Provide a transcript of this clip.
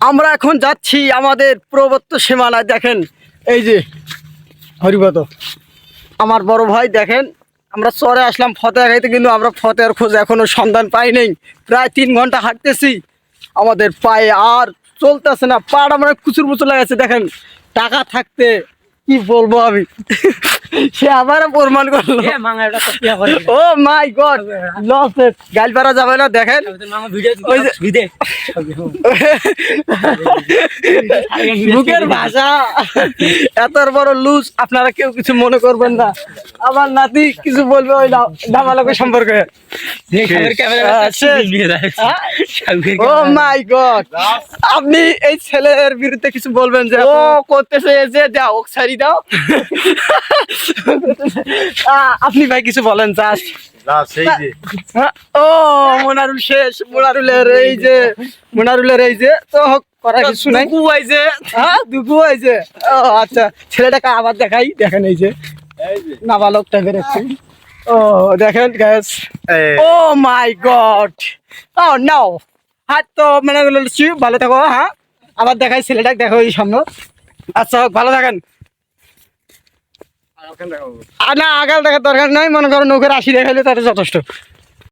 আমরা এখন যাচ্ছি আমাদের প্রবত্ত সীমানায়, দেখেন, এই যে হরিপদ আমার বড় ভাই, দেখেন, আমরা চরে আসলাম ফতে খাইতে, কিন্তু আমরা ফতের খোঁজ এখনও সন্ধান পাই নাই। প্রায় তিন ঘণ্টা হাঁটতেছি। আমাদের পায়ে আর চলতেছে না, পাড় আমরা কুচুর মুচুর লাগাচ্ছে দেখেন, টাকা থাকতে কি বলব আমি? সে আবার প্রমাণ করল। ও মাই গড লস গাইল পারা যাবে না দেখেন। মুখের ভাষা। এত বড় লুজ আপনারা কেউ কিছু মনে করবেন না। আমার নাতি কিছু বলবে ওই ডামালাকে সম্পর্কে। Oh my God. আপনি এই ছেলের বিরুদ্ধে কিছু বলবেন যে ও করতেছে যে দাও ওক ছাড়ি দাও। আপনি ভাই কিছু বলেন জাস্ট ও মোনারুল শেষ মোনারুলের এই যে মোনারুলের এই যে তো করার কিছু নাই। হ্যাঁ দুগু হয়েছে ও আচ্ছা ছেলেটাকে আবার দেখাই দেখেন এই যে। নাবালক টাইপের একটু। ও দেখেন গ্যাস ও মাই গড ও নাও। হাত তো মানে ভালো থাকো হ্যাঁ। আবার দেখাই ছেলেটাকে দেখো এই সামনে। আচ্ছা হোক, ভালো থাকেন। না আগাল দেখার দরকার নাই মনে করো নৌকের আশি দেখাইলে তাতে যথেষ্ট।